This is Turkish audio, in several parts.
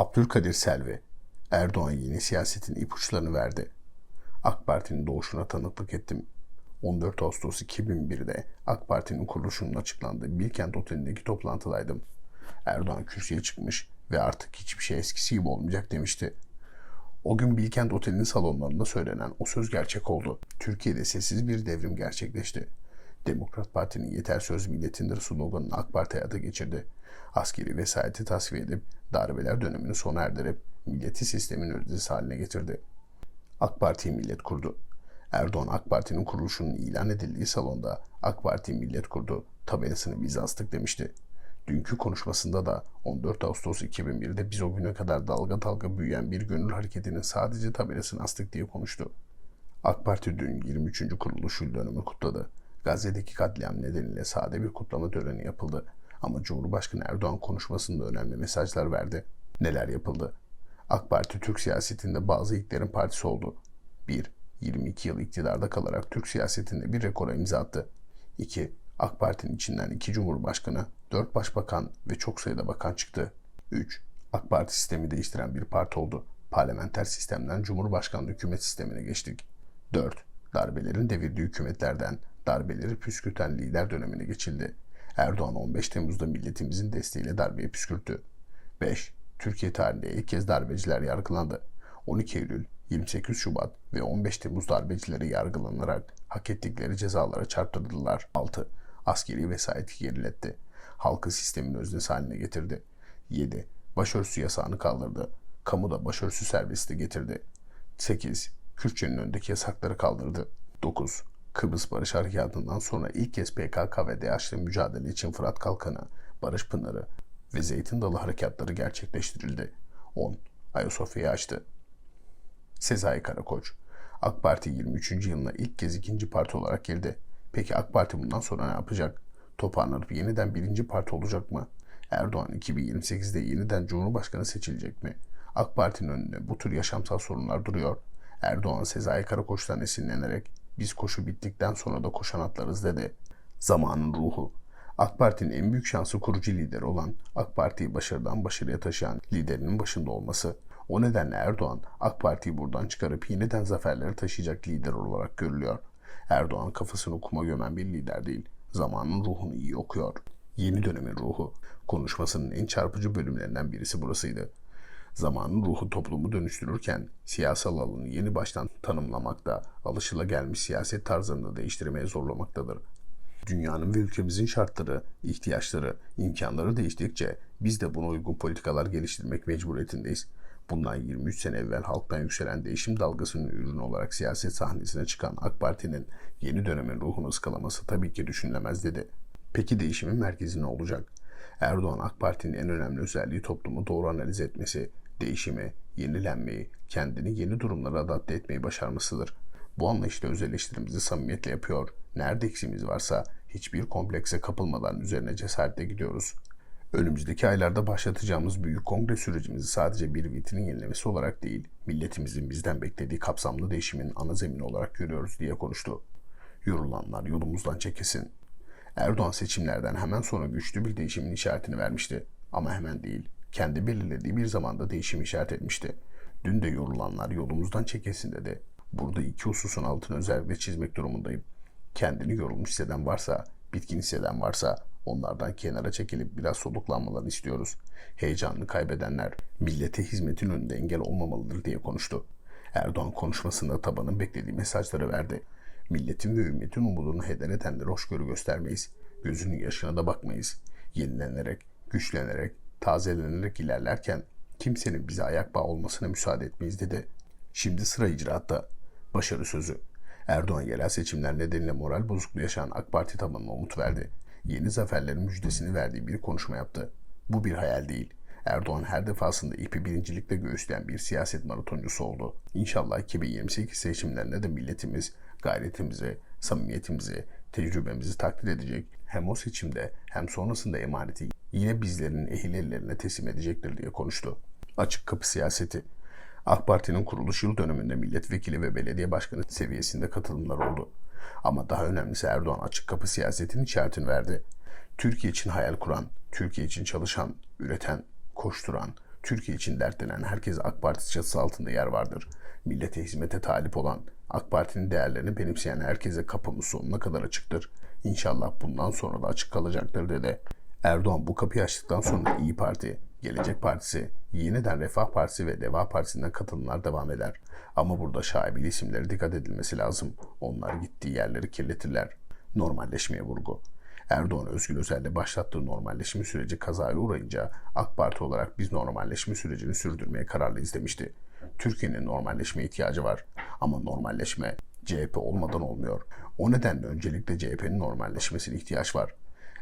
Abdülkadir Selvi, Erdoğan yeni siyasetin ipuçlarını verdi. AK Parti'nin doğuşuna tanıklık ettim. 14 Ağustos 2001'de AK Parti'nin kuruluşunun açıklandığı Bilkent Oteli'ndeki toplantıdaydım. Erdoğan kürsüye çıkmış ve artık hiçbir şey eskisi gibi olmayacak demişti. O gün Bilkent Oteli'nin salonlarında söylenen o söz gerçek oldu. Türkiye'de sessiz bir devrim gerçekleşti. Demokrat Parti'nin yeter söz milletindir sloganını AK Parti hayata geçirdi. Askeri vesayeti tasfiye edip darbeler dönemini sona erdirip milleti sistemin özdesi haline getirdi. AK Parti'yi millet kurdu. Erdoğan AK Parti'nin kuruluşunun ilan edildiği salonda AK Parti millet kurdu tabelasını biz astık demişti. Dünkü konuşmasında da 14 Ağustos 2001'de biz o güne kadar dalga dalga büyüyen bir gönül hareketinin sadece tabelasını astık diye konuştu. AK Parti dün 23. kuruluş yıl dönümü kutladı. Gazze'deki katliam nedeniyle sade bir kutlama töreni yapıldı. Ama Cumhurbaşkanı Erdoğan konuşmasında önemli mesajlar verdi. Neler yapıldı? AK Parti Türk siyasetinde bazı ilklerin partisi oldu. 1. 22 yıl iktidarda kalarak Türk siyasetinde bir rekora imza attı. 2. AK Parti'nin içinden iki cumhurbaşkanı, dört başbakan ve çok sayıda bakan çıktı. 3. AK Parti sistemi değiştiren bir parti oldu. Parlamenter sistemden Cumhurbaşkanlığı hükümet sistemine geçtik. 4. Darbelerin devirdiği hükümetlerden darbeleri püskürten lider dönemine geçildi. Erdoğan 15 Temmuz'da milletimizin desteğiyle darbeyi püskürttü. 5. Türkiye tarihinde ilk kez darbeciler yargılandı. 12 Eylül, 28 Şubat ve 15 Temmuz darbecileri yargılanarak hak ettikleri cezalara çarptırdılar. 6. Askeri vesayeti geriletti. Halkı sistemin öznesi haline getirdi. 7. Başörtüsü yasağını kaldırdı. Kamuda başörtüsü serbestliği getirdi. 8. Kürtçenin önündeki yasakları kaldırdı. 9. Kıbrıs Barış Harekatı'ndan sonra ilk kez PKK ve DAEŞ'le mücadele için Fırat Kalkanı, Barış Pınarı ve Zeytin Dalı harekatları gerçekleştirildi. 10. Ayasofya'yı açtı. Sezai Karakoç, AK Parti 23. yılına ilk kez ikinci parti olarak girdi. Peki AK Parti bundan sonra ne yapacak? Toparlanıp yeniden birinci parti olacak mı? Erdoğan 2028'de yeniden Cumhurbaşkanı seçilecek mi? AK Parti'nin önünde bu tür yaşamsal sorunlar duruyor. Erdoğan Sezai Karakoç'tan esinlenerek biz koşu bittikten sonra da koşan atlarız dedi. Zamanın ruhu. AK Parti'nin en büyük şansı kurucu lider olan AK Parti'yi başarıdan başarıya taşıyan liderinin başında olması. O nedenle Erdoğan AK Parti'yi buradan çıkarıp yeniden zaferleri taşıyacak lider olarak görülüyor. Erdoğan kafasını kuma gömen bir lider değil. Zamanın ruhunu iyi okuyor. Yeni dönemin ruhu. Konuşmasının en çarpıcı bölümlerinden birisi burasıydı. Zamanın ruhu toplumu dönüştürürken siyasal alanı yeni baştan tanımlamakta, alışılagelmiş siyaset tarzını da değiştirmeye zorlamaktadır. Dünyanın ve ülkemizin şartları, ihtiyaçları, imkanları değiştikçe biz de buna uygun politikalar geliştirmek mecburiyetindeyiz. Bundan 23 sene evvel halktan yükselen değişim dalgasının ürünü olarak siyaset sahnesine çıkan AK Parti'nin yeni dönemin ruhunu ıskalaması tabii ki düşünülemez dedi. Peki değişimin merkezi ne olacak? Erdoğan AK Parti'nin en önemli özelliği toplumu doğru analiz etmesi, değişimi, yenilenmeyi, kendini yeni durumlara adapte etmeyi başarmasıdır. Bu anlayışla öz eleştirimizi samimiyetle yapıyor. Nerede eksimiz varsa hiçbir komplekse kapılmadan üzerine cesaretle gidiyoruz. Önümüzdeki aylarda başlatacağımız büyük kongre sürecimizi sadece bir vitrinin yenilemesi olarak değil, milletimizin bizden beklediği kapsamlı değişimin ana zemini olarak görüyoruz diye konuştu. Yorulanlar yolumuzdan çekesin. Erdoğan seçimlerden hemen sonra güçlü bir değişimin işaretini vermişti. Ama hemen değil, kendi belirlediği bir zamanda değişim işaret etmişti. Dün de yorulanlar yolumuzdan çekesin dedi. Burada iki hususun altını özellikle çizmek durumundayım. Kendini yorulmuş hisseden varsa, bitkin hisseden varsa onlardan kenara çekilip biraz soluklanmalarını istiyoruz. Heyecanını kaybedenler millete hizmetin önünde engel olmamalıdır diye konuştu. Erdoğan konuşmasında tabanın beklediği mesajları verdi. Milletin ve ümmetin umudunu heder edenlere hoşgörü göstermeyiz. Gözünün yaşına da bakmayız. Yenilenerek, güçlenerek, tazelenerek ilerlerken kimsenin bize ayak bağı olmasına müsaade etmeyiz dedi. Şimdi sıra icraatta. Başarı sözü. Erdoğan yerel seçimler nedeniyle moral bozukluğu yaşayan AK Parti tabanına umut verdi. Yeni zaferlerin müjdesini verdiği bir konuşma yaptı. Bu bir hayal değil. Erdoğan her defasında ipi birincilikle göğüsleyen bir siyaset maratoncusu oldu. İnşallah 2028 seçimlerinde de milletimiz gayretimizi, samimiyetimizi, tecrübemizi takdir edecek. Hem o seçimde hem sonrasında emaneti yine bizlerin ehil ellerine teslim edecektir diye konuştu. Açık kapı siyaseti. AK Parti'nin kuruluş yıl dönümünde milletvekili ve belediye başkanı seviyesinde katılımlar oldu. Ama daha önemlisi Erdoğan açık kapı siyasetinin işaretini verdi. Türkiye için hayal kuran, Türkiye için çalışan, üreten, koşturan, Türkiye için dertlenen herkes AK Parti çatısı altında yer vardır. Millete hizmete talip olan, AK Parti'nin değerlerini benimseyen herkese kapımız sonuna kadar açıktır. İnşallah bundan sonra da açık kalacaktır dedi. Erdoğan bu kapıyı açtıktan sonra İyi Parti, Gelecek Partisi, yeniden Refah Partisi ve Deva Partisi'nden katılımlar devam eder. Ama burada şaibeli isimlere dikkat edilmesi lazım. Onlar gittiği yerleri kirletirler. Normalleşmeye vurgu. Erdoğan Özgür Özel'le başlattığı normalleşme süreci kazaya uğrayınca AK Parti olarak biz normalleşme sürecini sürdürmeye kararlıyız demişti. Türkiye'nin normalleşmeye ihtiyacı var. Ama normalleşme CHP olmadan olmuyor. O nedenle öncelikle CHP'nin normalleşmesine ihtiyaç var.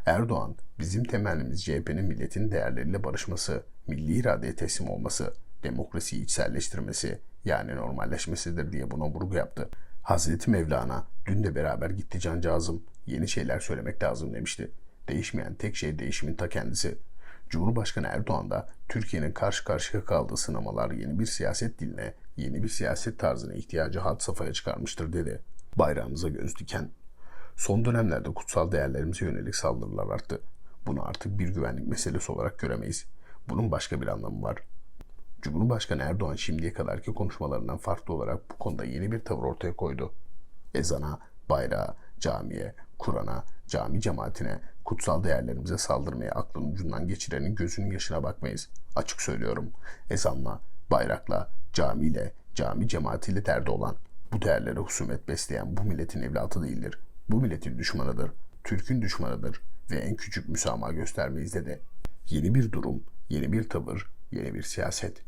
Erdoğan, bizim temennimiz CHP'nin milletin değerleriyle barışması, milli iradeye teslim olması, demokrasiyi içselleştirmesi yani normalleşmesidir diye buna vurgu yaptı. Hazreti Mevlana dün de beraber gitti cancağızım yeni şeyler söylemek lazım demişti. Değişmeyen tek şey değişimin ta kendisi. Cumhurbaşkanı Erdoğan da Türkiye'nin karşı karşıya kaldığı sınamalar yeni bir siyaset diline, yeni bir siyaset tarzına ihtiyacı had safhaya çıkarmıştır dedi. Bayrağımıza göz diken. Son dönemlerde kutsal değerlerimize yönelik saldırılar arttı. Bunu artık bir güvenlik meselesi olarak göremeyiz. Bunun başka bir anlamı var. Cumhurbaşkanı Erdoğan şimdiye kadarki konuşmalarından farklı olarak bu konuda yeni bir tavır ortaya koydu. Ezana, bayrağa, camiye, Kur'an'a, cami cemaatine, kutsal değerlerimize saldırmaya aklın ucundan geçirenin gözünün yaşına bakmayız. Açık söylüyorum. Ezanla, bayrakla, camiyle, cami cemaatiyle derdi olan, bu değerlere husumet besleyen bu milletin evlatı değildir. Bu milletin düşmanıdır. Türk'ün düşmanıdır ve en küçük müsamaha göstermeyiz dedi. Yeni bir durum, yeni bir tavır, yeni bir siyaset.